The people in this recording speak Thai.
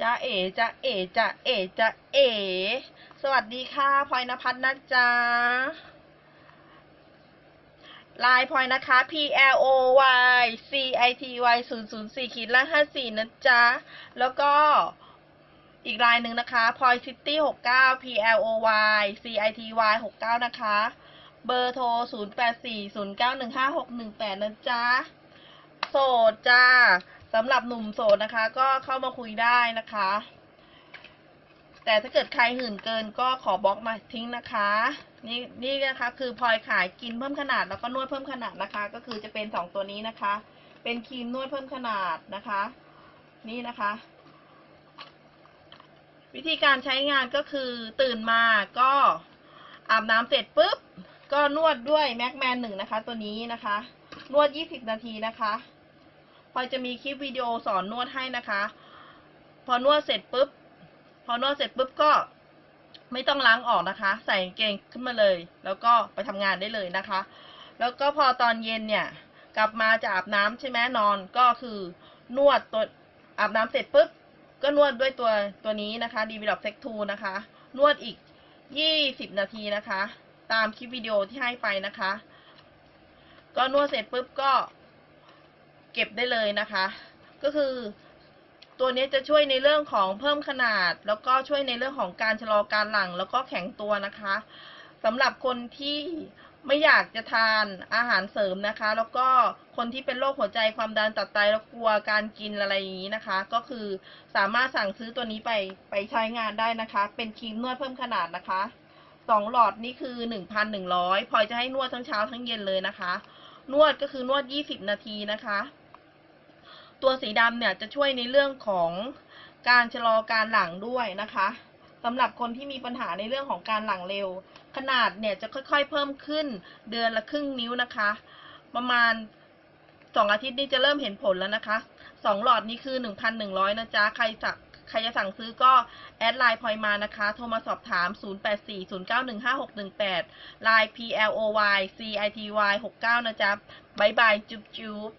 จ้าเอ๋จ้าเอ๋จ้าเอ๋จ้าเอ๋สวัสดีค่ะพลอยนภัสนะจ๊ะลน์พลอยนะคะ P L O Y C I T Y 0 0 4ขีดละ54 นะจ๊ะ แล้วก็อีกลน์หนึ่งนะคะพลอยซิตี้69 P L O Y C I T Y 69 นะคะ เบอร์โทร 0 8 4 0 9 1 5 6 1 8 นะจ๊ะ โสดจ้า สำหรับหนุ่มโสดนะคะ ก็เข้ามาคุยได้นะคะ แต่ถ้าเกิดใครหื่นเกินก็ขอบล็อกมาทิ้งนะคะ นี่นี่นะคะคือพลอยขายกินเพิ่มขนาดแล้วก็นวดเพิ่มขนาดนะคะ ก็คือจะเป็นสองตัวนี้นะคะ เป็นครีมนวดเพิ่มขนาดนะคะ นี่นะคะ วิธีการใช้งานก็คือตื่นมาก็อาบน้ำเสร็จปุ๊บก็นวดด้วยแม็กแมนหนึ่งนะคะ ตัวนี้นะคะ นวด20นาทีนะคะ พอยจะมีคลิปวิดีโอสอนนวดให้นะคะ พอนวดเสร็จปุ๊บ พอนวดเสร็จปุ๊บก็ไม่ต้องล้างออกนะคะ ใส่กางเกงขึ้นมาเลย แล้วก็ไปทำงานได้เลยนะคะ แล้วก็พอตอนเย็นเนี่ย กลับมาจะอาบน้ำใช่ไหมนอนก็คือนวดตัวอาบน้ำเสร็จปุ๊บก็นวดด้วยตัวตัวนี้นะคะดีวิล o อ Sex 2นะคะ นวดอีก 20 นาทีนะคะ ตามคลิปวิดีโอที่ให้ไปนะคะ ก็นวดเสร็จปุ๊บก็ เก็บได้เลยนะคะ ก็คือ ตัวนี้จะช่วยในเรื่องของเพิ่มขนาด แล้วก็ช่วยในเรื่องของการชะลอการหลั่งแล้วก็แข็งตัวนะคะสำหรับคนที่ไม่อยากจะทานอาหารเสริมนะคะ แล้วก็คนที่เป็นโรคหัวใจความดันตับไตแล้วกลัวการกินอะไรอย่างนี้นะคะ ก็คือสามารถสั่งซื้อตัวนี้ไปไปใช้งานได้นะคะ เป็นครีมนวดเพิ่มขนาดนะคะสองหลอดนี่คือหนึ่งพันหนึ่งร้อยพลอยจะให้นวดทั้งเช้าทั้งเย็นเลยนะคะ นวดก็คือนวด20นาทีนะคะ ตัวสีดำเนี่ยจะช่วยในเรื่องของการชะลอการหลังด้วยนะคะสำหรับคนที่มีปัญหาในเรื่องของการหลังเร็ว ขนาดเนี่ยจะค่อยๆเพิ่มขึ้นเดือนละครึ่งนิ้วนะคะ ประมาณสองอาทิตย์นี้จะเริ่มเห็นผลแล้วนะคะสองหลอดนี้คือ 1,100 นะจ๊ะ ใครสักใครจะสั่งซื้อก็แอดไลน์พลอยมานะคะ โทรมาสอบถาม 0840915618 ไลน์ PLOY CITY 69 นะจ๊ะบายบาย จุ๊บจุ๊บ